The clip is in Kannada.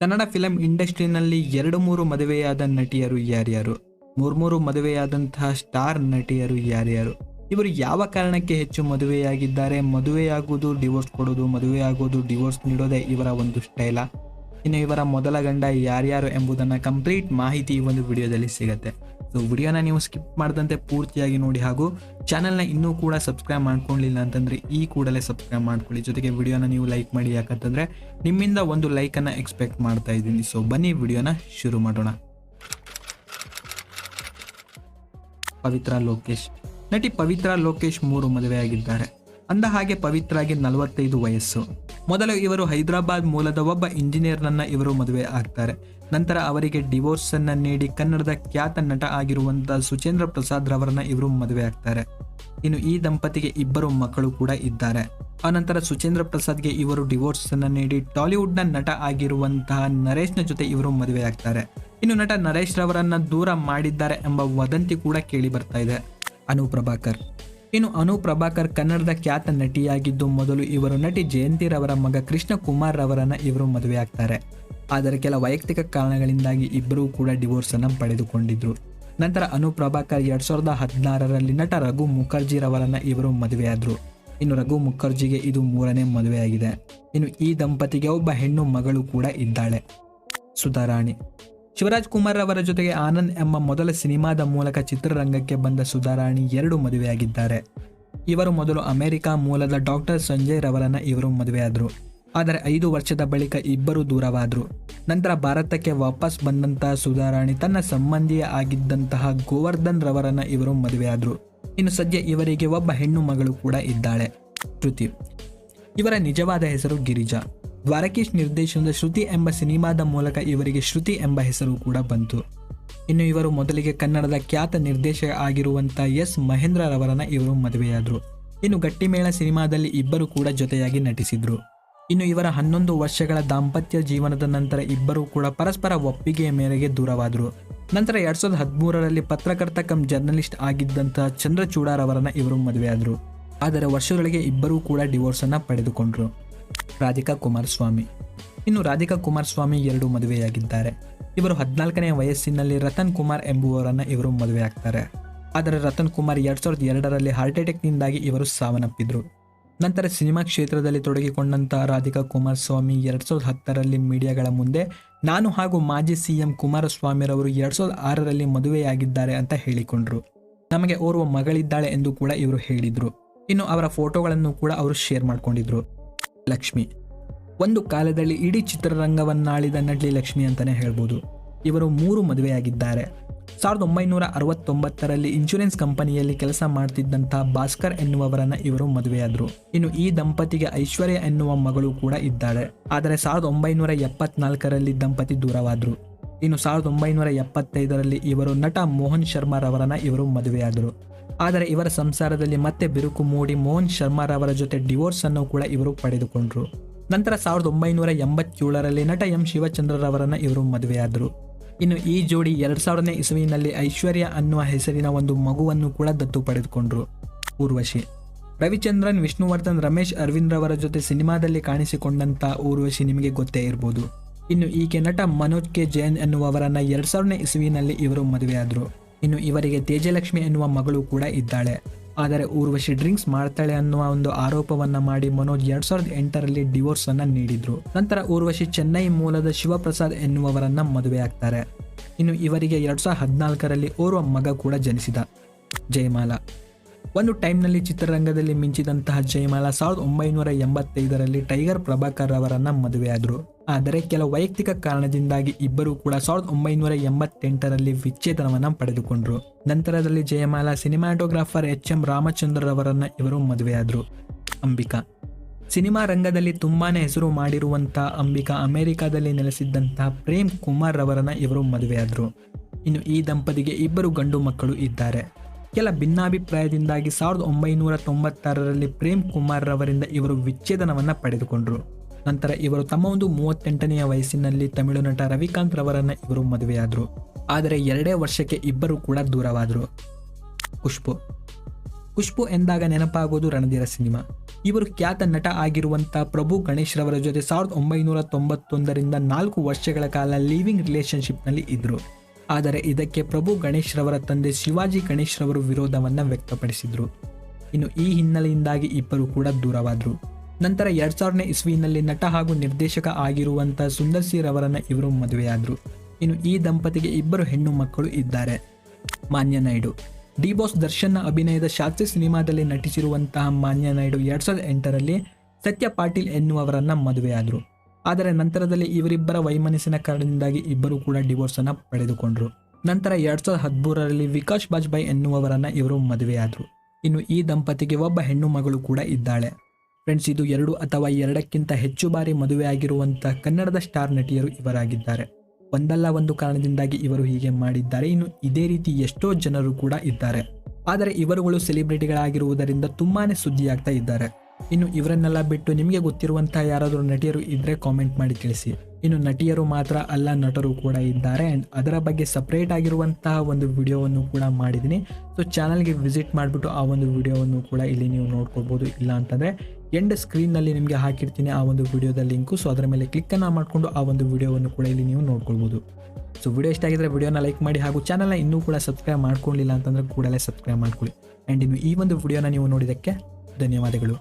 ಕನ್ನಡ ಫಿಲಂ ಇಂಡಸ್ಟ್ರಿನಲ್ಲಿ ಎರಡು ಮೂರು ಮದುವೆಯಾದ ನಟಿಯರು ಯಾರ್ಯಾರು? ಮೂರ್ಮೂರು ಮದುವೆಯಾದಂತಹ ಸ್ಟಾರ್ ನಟಿಯರು ಯಾರ್ಯಾರು? ಇವರು ಯಾವ ಕಾರಣಕ್ಕೆ ಹೆಚ್ಚು ಮದುವೆಯಾಗಿದ್ದಾರೆ? ಮದುವೆಯಾಗುವುದು ಡಿವೋರ್ಸ್ ಕೊಡೋದು, ಮದುವೆಯಾಗೋದು ಡಿವೋರ್ಸ್ ನೀಡೋದೇ ಇವರ ಒಂದು ಸ್ಟೈಲ ಇನ್ನು ಇವರ ಮೊದಲ ಗಂಡ ಯಾರ್ಯಾರು ಎಂಬುದನ್ನು ಕಂಪ್ಲೀಟ್ ಮಾಹಿತಿ ಈ ಒಂದು ವಿಡಿಯೋದಲ್ಲಿ ಸಿಗುತ್ತೆ. ಸೊ ವಿಡಿಯೋನ ನೀವು ಸ್ಕಿಪ್ ಮಾಡದಂತೆ ಪೂರ್ತಿಯಾಗಿ ನೋಡಿ ಹಾಗೂ ಚಾನಲ್ನ ಇನ್ನೂ ಕೂಡ ಸಬ್ಸ್ಕ್ರೈಬ್ ಮಾಡ್ಕೊಳ್ಳಿಲ್ಲ ಅಂತಂದರೆ ಈ ಕೂಡಲೇ ಸಬ್ಸ್ಕ್ರೈಬ್ ಮಾಡ್ಕೊಳ್ಳಿ. ಜೊತೆಗೆ ವಿಡಿಯೋನ ನೀವು ಲೈಕ್ ಮಾಡಿ, ಯಾಕಂತಂದರೆ ನಿಮ್ಮಿಂದ ಒಂದು ಲೈಕನ್ನು ಎಕ್ಸ್ಪೆಕ್ಟ್ ಮಾಡ್ತಾ ಇದ್ದೀನಿ. ಸೊ ಬನ್ನಿ ವಿಡಿಯೋನ ಶುರು ಮಾಡೋಣ. ಪವಿತ್ರ ಲೋಕೇಶ್. ನಟಿ ಪವಿತ್ರ ಲೋಕೇಶ್ ಮೂರು ಮದುವೆಯಾಗಿದ್ದಾರೆ. ಅಂದ ಹಾಗೆ ಪವಿತ್ರಾಗೆ ನಲವತ್ತೈದು ವಯಸ್ಸು. ಮೊದಲು ಇವರು ಹೈದರಾಬಾದ್ ಮೂಲದ ಒಬ್ಬ ಇಂಜಿನಿಯರ್ನನ್ನ ಇವರು ಮದುವೆ ಆಗ್ತಾರೆ. ನಂತರ ಅವರಿಗೆ ಡಿವೋರ್ಸ್ ಅನ್ನ ನೀಡಿ ಕನ್ನಡದ ಖ್ಯಾತ ನಟ ಆಗಿರುವಂತಹ ಸುಚೇಂದ್ರ ಪ್ರಸಾದ್ ರವರನ್ನ ಇವರು ಮದುವೆ ಆಗ್ತಾರೆ. ಇನ್ನು ಈ ದಂಪತಿಗೆ ಇಬ್ಬರು ಮಕ್ಕಳು ಕೂಡ ಇದ್ದಾರೆ. ಆನಂತರ ಸುಚೇಂದ್ರ ಪ್ರಸಾದ್ಗೆ ಇವರು ಡಿವೋರ್ಸ್ ಅನ್ನ ನೀಡಿ ಟಾಲಿವುಡ್ನ ನಟ ಆಗಿರುವಂತಹ ನರೇಶ್ನ ಜೊತೆ ಇವರು ಮದುವೆ ಆಗ್ತಾರೆ. ಇನ್ನು ನಟ ನರೇಶ್ ರವರನ್ನ ದೂರ ಮಾಡಿದ್ದಾರೆ ಎಂಬ ವದಂತಿ ಕೂಡ ಕೇಳಿ ಬರ್ತಾ ಇದೆ. ಅನು ಪ್ರಭಾಕರ್. ಇನ್ನು ಅನು ಪ್ರಭಾಕರ್ ಕನ್ನಡದ ಖ್ಯಾತ ನಟಿಯಾಗಿದ್ದು ಮೊದಲು ಇವರು ನಟಿ ಜಯಂತಿ ರವರ ಮಗ ಕೃಷ್ಣ ಕುಮಾರ್ ರವರನ್ನ ಇವರು ಮದುವೆ ಆಗ್ತಾರೆ. ಆದರೆ ಕೆಲ ವೈಯಕ್ತಿಕ ಕಾರಣಗಳಿಂದಾಗಿ ಇಬ್ಬರೂ ಕೂಡ ಡಿವೋರ್ಸ್ ಅನ್ನು ಪಡೆದುಕೊಂಡಿದ್ರು. ನಂತರ ಅನು ಪ್ರಭಾಕರ್ ಎರಡ್ ಸಾವಿರದ ಹದಿನಾರರಲ್ಲಿ ನಟ ರಘು ಮುಖರ್ಜಿ ರವರನ್ನ ಇವರು ಮದುವೆಯಾದ್ರು. ಇನ್ನು ರಘು ಮುಖರ್ಜಿಗೆ ಇದು ಮೂರನೇ ಮದುವೆಯಾಗಿದೆ. ಇನ್ನು ಈ ದಂಪತಿಗೆ ಒಬ್ಬ ಹೆಣ್ಣು ಮಗಳು ಕೂಡ ಇದ್ದಾಳೆ. ಸುಧಾರಾಣಿ. ಶಿವರಾಜ್ ಕುಮಾರ್ ಅವರ ಜೊತೆಗೆ ಆನಂದ್ ಎಂಬ ಮೊದಲ ಸಿನಿಮಾದ ಮೂಲಕ ಚಿತ್ರರಂಗಕ್ಕೆ ಬಂದ ಸುಧಾರಾಣಿ ಎರಡು ಮದುವೆಯಾಗಿದ್ದಾರೆ. ಇವರು ಮೊದಲು ಅಮೆರಿಕ ಮೂಲದ ಡಾಕ್ಟರ್ ಸಂಜಯ್ ರವರನ್ನ ಇವರು ಮದುವೆಯಾದರು. ಆದರೆ ಐದು ವರ್ಷದ ಬಳಿಕ ಇಬ್ಬರು ದೂರವಾದರು. ನಂತರ ಭಾರತಕ್ಕೆ ವಾಪಸ್ ಬಂದಂತಹ ಸುಧಾರಾಣಿ ತನ್ನ ಸಂಬಂಧಿಯ ಆಗಿದ್ದಂತಹ ಗೋವರ್ಧನ್ ರವರನ್ನ ಇವರು ಮದುವೆಯಾದರು. ಇನ್ನು ಸದ್ಯ ಇವರಿಗೆ ಒಬ್ಬ ಹೆಣ್ಣು ಮಗಳು ಕೂಡ ಇದ್ದಾಳೆ. ಶ್ರುತಿ. ಇವರ ನಿಜವಾದ ಹೆಸರು ಗಿರಿಜಾ. ದ್ವಾರಕೀಶ್ ನಿರ್ದೇಶನದ ಶ್ರುತಿ ಎಂಬ ಸಿನಿಮಾದ ಮೂಲಕ ಇವರಿಗೆ ಶ್ರುತಿ ಎಂಬ ಹೆಸರು ಕೂಡ ಬಂತು. ಇನ್ನು ಇವರು ಮೊದಲಿಗೆ ಕನ್ನಡದ ಖ್ಯಾತ ನಿರ್ದೇಶಕ ಆಗಿರುವಂಥ ಎಸ್ ಮಹೇಂದ್ರ ರವರನ್ನ ಇವರು ಮದುವೆಯಾದರು. ಇನ್ನು ಗಟ್ಟಿಮೇಳ ಸಿನಿಮಾದಲ್ಲಿ ಇಬ್ಬರು ಕೂಡ ಜೊತೆಯಾಗಿ ನಟಿಸಿದ್ರು. ಇನ್ನು ಇವರ ಹನ್ನೊಂದು ವರ್ಷಗಳ ದಾಂಪತ್ಯ ಜೀವನದ ನಂತರ ಇಬ್ಬರು ಕೂಡ ಪರಸ್ಪರ ಒಪ್ಪಿಗೆಯ ಮೇರೆಗೆ ದೂರವಾದರು. ನಂತರ ಎರಡ್ ಸಾವಿರದ ಹದಿಮೂರರಲ್ಲಿ ಪತ್ರಕರ್ತ ಕಮ್ ಜರ್ನಲಿಸ್ಟ್ ಆಗಿದ್ದಂತಹ ಚಂದ್ರಚೂಡಾರವರನ್ನ ಇವರು ಮದುವೆಯಾದರು. ಆದರೆ ವರ್ಷದೊಳಗೆ ಇಬ್ಬರೂ ಕೂಡ ಡಿವೋರ್ಸ್ ಪಡೆದುಕೊಂಡರು ಪಡೆದುಕೊಂಡ್ರು. ರಾಧಿಕಾ ಕುಮಾರಸ್ವಾಮಿ ಇನ್ನು ರಾಧಿಕಾ ಕುಮಾರಸ್ವಾಮಿ ಎರಡು ಮದುವೆಯಾಗಿದ್ದಾರೆ. ಇವರು ಹದಿನಾಲ್ಕನೇ ವಯಸ್ಸಿನಲ್ಲಿ ರತನ್ ಕುಮಾರ್ ಎಂಬುವರನ್ನು ಇವರು ಮದುವೆಯಾಗ್ತಾರೆ. ಆದರೆ ರತನ್ ಕುಮಾರ್ ಎರಡು ಸಾವಿರದ ಎರಡರಲ್ಲಿ ಹಾರ್ಟ್ ಅಟ್ಯಾಕ್ನಿಂದಾಗಿ ಇವರು ಸಾವನ್ನಪ್ಪಿದ್ರು. ನಂತರ ಸಿನಿಮಾ ಕ್ಷೇತ್ರದಲ್ಲಿ ತೊಡಗಿಕೊಂಡಂತಹ ರಾಧಿಕಾ ಕುಮಾರಸ್ವಾಮಿ ಎರಡು ಸಾವಿರದ ಹತ್ತರಲ್ಲಿ ಮೀಡಿಯಾಗಳ ಮುಂದೆ ನಾನು ಹಾಗೂ ಮಾಜಿ ಸಿಎಂ ಕುಮಾರಸ್ವಾಮಿರವರು ಎರಡ್ ಸಾವಿರದ ಆರರಲ್ಲಿ ಮದುವೆಯಾಗಿದ್ದಾರೆ ಅಂತ ಹೇಳಿಕೊಂಡ್ರು. ನಮಗೆ ಓರ್ವ ಮಗಳಿದ್ದಾಳೆ ಎಂದು ಕೂಡ ಇವರು ಹೇಳಿದ್ರು. ಇನ್ನು ಅವರ ಫೋಟೋಗಳನ್ನು ಕೂಡ ಅವರು ಶೇರ್ ಮಾಡ್ಕೊಂಡಿದ್ರು. ಲಕ್ಷ್ಮಿ. ಒಂದು ಕಾಲದಲ್ಲಿ ಇಡೀ ಚಿತ್ರರಂಗವನ್ನಾಳಿದ ನಟಿ ಲಕ್ಷ್ಮಿ ಅಂತಾನೆ ಹೇಳ್ಬೋದು. ಇವರು ಮೂರು ಮದುವೆಯಾಗಿದ್ದಾರೆ. ಸಾವಿರದ ಒಂಬೈನೂರ ಅರವತ್ತೊಂಬತ್ತರಲ್ಲಿ ಇನ್ಶೂರೆನ್ಸ್ ಕಂಪನಿಯಲ್ಲಿ ಕೆಲಸ ಮಾಡ್ತಿದ್ದಂಥ ಭಾಸ್ಕರ್ ಎನ್ನುವವರನ್ನ ಇವರು ಮದುವೆಯಾದರು. ಇನ್ನು ಈ ದಂಪತಿಗೆ ಐಶ್ವರ್ಯ ಎನ್ನುವ ಮಗಳು ಕೂಡ ಇದ್ದಾಳೆ. ಆದರೆ ಸಾವಿರದ ಒಂಬೈನೂರ ಎಪ್ಪತ್ನಾಲ್ಕರಲ್ಲಿ ದಂಪತಿ ದೂರವಾದರು. ಇನ್ನು ಸಾವಿರದ ಒಂಬೈನೂರ ಎಪ್ಪತ್ತೈದರಲ್ಲಿ ಇವರು ನಟ ಮೋಹನ್ ಶರ್ಮಾರವರನ್ನ ಇವರು ಮದುವೆಯಾದರು. ಆದರೆ ಇವರ ಸಂಸಾರದಲ್ಲಿ ಮತ್ತೆ ಬಿರುಕು ಮೂಡಿ ಮೋಹನ್ ಶರ್ಮಾರವರ ಜೊತೆ ಡಿವೋರ್ಸ್ ಅನ್ನು ಕೂಡ ಇವರು ಪಡೆದುಕೊಂಡರು. ನಂತರ ಸಾವಿರದ ಒಂಬೈನೂರ ಎಂಬತ್ತೇಳರಲ್ಲಿ ನಟ ಎಂ ಶಿವಚಂದ್ರರವರನ್ನು ಇವರು ಮದುವೆಯಾದರು. ಇನ್ನು ಈ ಜೋಡಿ ಎರಡು ಸಾವಿರನೇ ಇಸುವಿನಲ್ಲಿ ಐಶ್ವರ್ಯ ಅನ್ನುವ ಹೆಸರಿನ ಒಂದು ಮಗುವನ್ನು ಕೂಡ ದತ್ತು ಪಡೆದುಕೊಂಡ್ರು. ಊರ್ವಶಿ. ರವಿಚಂದ್ರನ್, ವಿಷ್ಣುವರ್ಧನ್, ರಮೇಶ್ ಅರವಿಂದ್ ರವರ ಜೊತೆ ಸಿನಿಮಾದಲ್ಲಿ ಕಾಣಿಸಿಕೊಂಡಂತ ಊರ್ವಶಿ ನಿಮಗೆ ಗೊತ್ತೇ ಇರಬಹುದು ಇನ್ನು ಈಕೆ ನಟ ಮನೋಜ್ ಕೆ. ಜೈನ್ ಎನ್ನುವವರನ್ನು ಎರಡು ಸಾವಿರನೇ ಇಸುವಿನಲ್ಲಿ ಇವರು ಮದುವೆಯಾದರು. ಇನ್ನು ಇವರಿಗೆ ತೇಜಲಕ್ಷ್ಮಿ ಎನ್ನುವ ಮಗಳು ಕೂಡ ಇದ್ದಾಳೆ. ಆದರೆ ಊರ್ವಶಿ ಡ್ರಿಂಕ್ಸ್ ಮಾಡ್ತಾಳೆ ಅನ್ನುವ ಒಂದು ಆರೋಪವನ್ನ ಮಾಡಿ ಮನೋಜ್ ಎರಡ್ ಸಾವಿರದ ಎಂಟರಲ್ಲಿ ಡಿವೋರ್ಸ್ ಅನ್ನ ನೀಡಿದ್ರು. ನಂತರ ಊರ್ವಶಿ ಚೆನ್ನೈ ಮೂಲದ ಶಿವಪ್ರಸಾದ್ ಎನ್ನುವವರನ್ನ ಮದುವೆ ಆಗ್ತಾರೆ. ಇನ್ನು ಇವರಿಗೆ ಎರಡ್ ಸಾವಿರದ ಹದಿನಾಲ್ಕರಲ್ಲಿ ಓರ್ವ ಮಗ ಕೂಡ ಜನಿಸಿದ. ಜಯಮಾಲಾ. ಒಂದು ಟೈಮ್ನಲ್ಲಿ ಚಿತ್ರರಂಗದಲ್ಲಿ ಮಿಂಚಿದಂತಹ ಜಯಮಾಲಾ ಸಾವಿರದ ಒಂಬೈನೂರ ಎಂಬತ್ತೈದರಲ್ಲಿ ಟೈಗರ್ ಪ್ರಭಾಕರ್ ಅವರನ್ನು ಮದುವೆಯಾದರು. ಆದರೆ ಕೆಲ ವೈಯಕ್ತಿಕ ಕಾರಣದಿಂದಾಗಿ ಇಬ್ಬರು ಕೂಡ ಸಾವಿರದ ಒಂಬೈನೂರ ಎಂಬತ್ತೆಂಟರಲ್ಲಿ ವಿಚ್ಛೇದನವನ್ನು ಪಡೆದುಕೊಂಡರು. ನಂತರದಲ್ಲಿ ಜಯಮಾಲಾ ಸಿನಿಮಾಟೋಗ್ರಾಫರ್ ಎಚ್ ಎಂ ರಾಮಚಂದ್ರರವರನ್ನ ಇವರು ಮದುವೆಯಾದರು. ಅಂಬಿಕಾ. ಸಿನಿಮಾ ರಂಗದಲ್ಲಿ ತುಂಬಾ ಹೆಸರು ಮಾಡಿರುವಂತಹ ಅಂಬಿಕಾ ಅಮೆರಿಕಾದಲ್ಲಿ ನೆಲೆಸಿದ್ದಂತಹ ಪ್ರೇಮ್ ಕುಮಾರ್ ಅವರನ್ನು ಇವರು ಮದುವೆಯಾದರು. ಇನ್ನು ಈ ದಂಪತಿಗೆ ಇಬ್ಬರು ಗಂಡು ಮಕ್ಕಳು ಇದ್ದಾರೆ. ಕೆಲ ಭಿನ್ನಾಭಿಪ್ರಾಯದಿಂದಾಗಿ ಸಾವಿರದ ಒಂಬೈನೂರ ತೊಂಬತ್ತಾರರಲ್ಲಿ ಪ್ರೇಮ್ ಕುಮಾರ್ ರವರಿಂದ ಇವರು ವಿಚ್ಛೇದನವನ್ನು ಪಡೆದುಕೊಂಡರು. ನಂತರ ಇವರು ತಮ್ಮ ಒಂದು ಮೂವತ್ತೆಂಟನೆಯ ವಯಸ್ಸಿನಲ್ಲಿ ತಮಿಳು ನಟ ರವಿಕಾಂತ್ ರವರನ್ನ ಇವರು ಮದುವೆಯಾದರು. ಆದರೆ ಎರಡೇ ವರ್ಷಕ್ಕೆ ಇಬ್ಬರು ಕೂಡ ದೂರವಾದರು. ಖುಷ್ಬು ಖುಷ್ಬು ಎಂದಾಗ ನೆನಪಾಗೋದು ರಣಧೀರ ಸಿನಿಮಾ. ಇವರು ಖ್ಯಾತ ನಟ ಆಗಿರುವಂಥ ಪ್ರಭು ಗಣೇಶ್ ರವರ ಜೊತೆ ಸಾವಿರದ ಒಂಬೈನೂರ ತೊಂಬತ್ತೊಂದರಿಂದ ನಾಲ್ಕು ವರ್ಷಗಳ ಕಾಲ ಲಿವಿಂಗ್ ರಿಲೇಶನ್ಶಿಪ್ನಲ್ಲಿ ಇದ್ದರು ಆದರೆ ಇದಕ್ಕೆ ಪ್ರಭು ಗಣೇಶ್ ರವರ ತಂದೆ ಶಿವಾಜಿ ಗಣೇಶ್ ರವರು ವಿರೋಧವನ್ನು ವ್ಯಕ್ತಪಡಿಸಿದರು. ಇನ್ನು ಈ ಹಿನ್ನೆಲೆಯಿಂದಾಗಿ ಇಬ್ಬರು ಕೂಡ ದೂರವಾದರು. ನಂತರ ಎರಡ್ ಸಾವಿರನೇ ಇಸ್ವಿನಲ್ಲಿ ನಟ ಹಾಗೂ ನಿರ್ದೇಶಕ ಆಗಿರುವಂಥ ಸುಂದರ್ ಸಿ ರವರನ್ನ ಇವರು ಮದುವೆಯಾದರು. ಇನ್ನು ಈ ದಂಪತಿಗೆ ಇಬ್ಬರು ಹೆಣ್ಣು ಮಕ್ಕಳು ಇದ್ದಾರೆ. ಮಾನ್ಯ ನಾಯ್ಡು. ಡಿ ಬಾಸ್ ದರ್ಶನ್ನ ಅಭಿನಯದ ಶಾಸ್ತ್ರಿ ಸಿನಿಮಾದಲ್ಲಿ ನಟಿಸಿರುವಂತಹ ಮಾನ್ಯ ನಾಯ್ಡು ಎರಡ್ ಸಾವಿರದ ಎಂಟರಲ್ಲಿ ಸತ್ಯ ಪಾಟೀಲ್ ಎನ್ನುವವರನ್ನು ಮದುವೆಯಾದರು. ಆದರೆ ನಂತರದಲ್ಲಿ ಇವರಿಬ್ಬರ ವೈಮನಸ್ಸಿನ ಕಾರಣದಿಂದಾಗಿ ಇಬ್ಬರು ಕೂಡ ಡಿವೋರ್ಸ್ ಅನ್ನು ಪಡೆದುಕೊಂಡರು. ನಂತರ ಎರಡ್ ಸಾವಿರದ ಹದಿಮೂರರಲ್ಲಿ ವಿಕಾಶ್ ಬಾಜ್ಪಾಯಿ ಎನ್ನುವವರನ್ನ ಇವರು ಮದುವೆಯಾದರು. ಇನ್ನು ಈ ದಂಪತಿಗೆ ಒಬ್ಬ ಹೆಣ್ಣು ಮಗಳು ಕೂಡ ಇದ್ದಾಳೆ. ಫ್ರೆಂಡ್ಸ್, ಇದು ಎರಡು ಅಥವಾ ಎರಡಕ್ಕಿಂತ ಹೆಚ್ಚು ಬಾರಿ ಮದುವೆಯಾಗಿರುವಂಥ ಕನ್ನಡದ ಸ್ಟಾರ್ ನಟಿಯರು ಇವರಾಗಿದ್ದಾರೆ. ಒಂದಲ್ಲ ಒಂದು ಕಾರಣದಿಂದಾಗಿ ಇವರು ಹೀಗೆ ಮಾಡಿದ್ದಾರೆ. ಇನ್ನು ಇದೇ ರೀತಿ ಎಷ್ಟೋ ಜನರು ಕೂಡ ಇದ್ದಾರೆ. ಆದರೆ ಇವರುಗಳು ಸೆಲಿಬ್ರಿಟಿಗಳಾಗಿರುವುದರಿಂದ ತುಂಬಾನೇ ಸುದ್ದಿಯಾಗ್ತಾ ಇದ್ದಾರೆ. ಇನ್ನು ಇವರನ್ನೆಲ್ಲ ಬಿಟ್ಟು ನಿಮಗೆ ಗೊತ್ತಿರುವಂತಹ ಯಾರಾದರೂ ನಟಿಯರು ಇದ್ರೆ ಕಾಮೆಂಟ್ ಮಾಡಿ ತಿಳಿಸಿ. ಇನ್ನು ನಟಿಯರು ಮಾತ್ರ ಅಲ್ಲ, ನಟರು ಕೂಡ ಇದ್ದಾರೆ. ಆ್ಯಂಡ್ ಅದರ ಬಗ್ಗೆ ಸಪ್ರೇಟ್ ಆಗಿರುವಂತಹ ಒಂದು ವಿಡಿಯೋವನ್ನು ಕೂಡ ಮಾಡಿದ್ದೀನಿ. ಸೊ ಚಾನಲ್ಗೆ ವಿಸಿಟ್ ಮಾಡಿಬಿಟ್ಟು ಆ ಒಂದು ವಿಡಿಯೋವನ್ನು ಕೂಡ ಇಲ್ಲಿ ನೀವು ನೋಡ್ಕೊಳ್ಬೋದು. ಇಲ್ಲ ಅಂತಂದರೆ ಎಂಡ್ ಸ್ಕ್ರೀನ್ನಲ್ಲಿ ನಿಮಗೆ ಹಾಕಿರ್ತೀನಿ ಆ ಒಂದು ವಿಡಿಯೋದ ಲಿಂಕು ಸೊ ಅದರ ಮೇಲೆ ಕ್ಲಿಕ್ಕನ್ನು ಮಾಡಿಕೊಂಡು ಆ ಒಂದು ವಿಡಿಯೋವನ್ನು ಕೂಡ ಇಲ್ಲಿ ನೀವು ನೋಡ್ಕೊಳ್ಬೋದು. ಸೊ ವಿಡಿಯೋ ಇಷ್ಟ ಆಗಿದ್ರೆ ವಿಡಿಯೋನ ಲೈಕ್ ಮಾಡಿ ಹಾಗೂ ಚಾನಲ್ನ ಇನ್ನೂ ಕೂಡ ಸಬ್ಸ್ಕ್ರೈಬ್ ಮಾಡ್ಕೊಂಡಿಲ್ಲ ಅಂತಂದರೆ ಕೂಡಲೇ ಸಬ್ಸ್ಕ್ರೈಬ್ ಮಾಡ್ಕೊಳ್ಳಿ. ಆ್ಯಂಡ್ ಇನ್ನು ಈ ಒಂದು ವಿಡಿಯೋನ ನೀವು ನೋಡಿದ್ದಕ್ಕೆ ಧನ್ಯವಾದಗಳು.